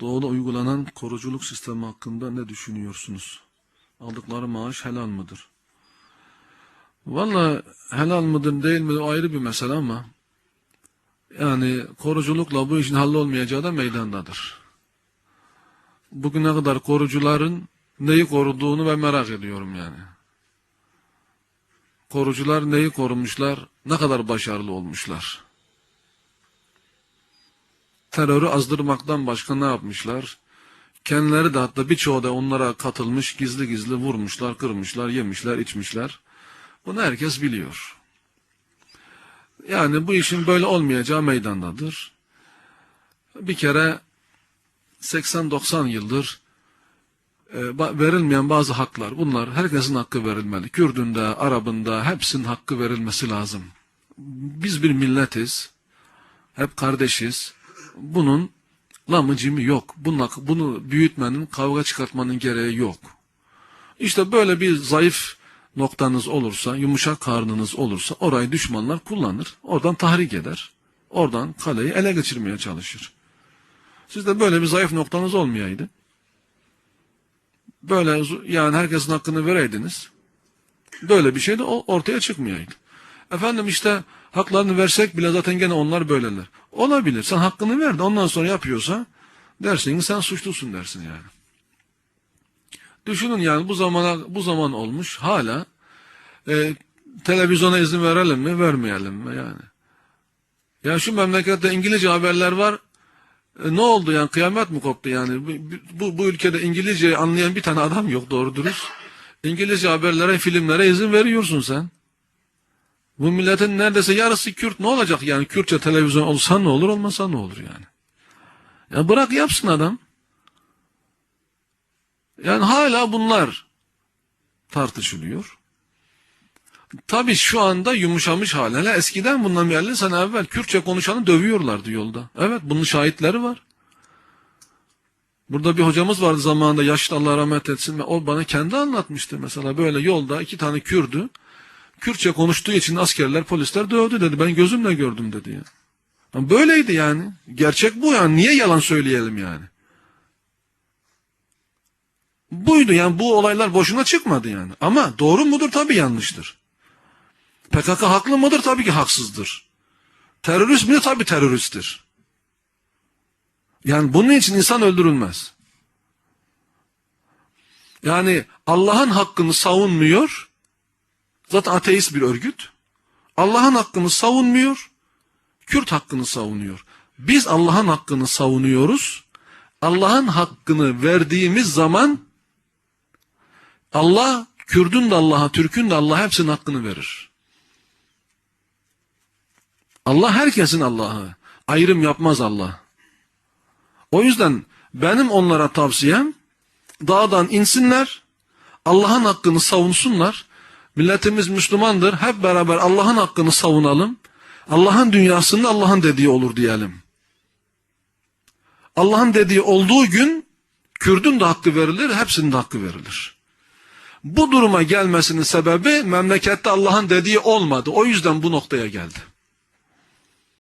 Doğuda uygulanan koruculuk sistemi hakkında ne düşünüyorsunuz? Aldıkları maaş helal mıdır? Valla helal mıdır değil mi ayrı bir mesele ama yani koruculukla bu işin hallolmayacağı da meydandadır. Bugüne kadar korucuların neyi koruduğunu ben merak ediyorum yani. Korucular neyi korumuşlar, ne kadar başarılı olmuşlar. Terörü azdırmaktan başka ne yapmışlar? Kendileri de hatta birçoğu da onlara katılmış, gizli gizli vurmuşlar, kırmışlar, yemişler, içmişler. Bunu herkes biliyor. Yani bu işin böyle olmayacağı meydandadır. Bir kere 80-90 yıldır e, verilmeyen bazı haklar, bunlar herkesin hakkı verilmeli. Kürdünde, Arabında hepsinin hakkı verilmesi lazım. Biz bir milletiz, hep kardeşiz. Bunun lamıcımı yok. Bunun, hakkı- bunu büyütmenin, kavga çıkartmanın gereği yok. İşte böyle bir zayıf noktanız olursa, yumuşak karnınız olursa orayı düşmanlar kullanır. Oradan tahrik eder. Oradan kaleyi ele geçirmeye çalışır. Sizde böyle bir zayıf noktanız olmayaydı. Böyle yani herkesin hakkını vereydiniz. Böyle bir şey de ortaya çıkmayaydı. Efendim işte haklarını versek bile zaten gene onlar böyleler. Olabilir. Sen hakkını ver de ondan sonra yapıyorsa dersin ki sen suçlusun dersin yani. Düşünün yani bu zamana bu zaman olmuş hala e, televizyona izin verelim mi vermeyelim mi yani. Ya şu memlekette İngilizce haberler var. E, ne oldu yani kıyamet mi koptu yani? Bu, bu, bu ülkede İngilizce anlayan bir tane adam yok doğru dürüst. İngilizce haberlere, filmlere izin veriyorsun sen. Bu milletin neredeyse yarısı Kürt ne olacak yani Kürtçe televizyon olsa ne olur olmasa ne olur yani. Ya bırak yapsın adam. Yani hala bunlar tartışılıyor. Tabii şu anda yumuşamış hal. Hele eskiden bundan bir 50 sene evvel Kürtçe konuşanı dövüyorlardı yolda. Evet bunun şahitleri var. Burada bir hocamız vardı zamanında yaşlı Allah rahmet etsin. O bana kendi anlatmıştı mesela böyle yolda iki tane Kürdü. Kürtçe konuştuğu için askerler polisler dövdü dedi. Ben gözümle gördüm dedi ya. Ya Böyleydi yani. Gerçek bu yani. Niye yalan söyleyelim yani? Buydu yani bu olaylar boşuna çıkmadı yani. Ama doğru mudur? Tabii yanlıştır. PKK haklı mıdır? Tabii ki haksızdır. Terörist mi? Tabii teröristtir. Yani bunun için insan öldürülmez. Yani Allah'ın hakkını savunmuyor. Zaten ateist bir örgüt. Allah'ın hakkını savunmuyor. Kürt hakkını savunuyor. Biz Allah'ın hakkını savunuyoruz. Allah'ın hakkını verdiğimiz zaman Allah Kürdün de Allah'a, Türk'ün de Allah'a hepsinin hakkını verir. Allah herkesin Allah'ı. Ayrım yapmaz Allah. O yüzden benim onlara tavsiyem dağdan insinler, Allah'ın hakkını savunsunlar. Milletimiz Müslümandır. Hep beraber Allah'ın hakkını savunalım. Allah'ın dünyasında Allah'ın dediği olur diyelim. Allah'ın dediği olduğu gün Kürdün de hakkı verilir, hepsinin de hakkı verilir. Bu duruma gelmesinin sebebi memlekette Allah'ın dediği olmadı. O yüzden bu noktaya geldi.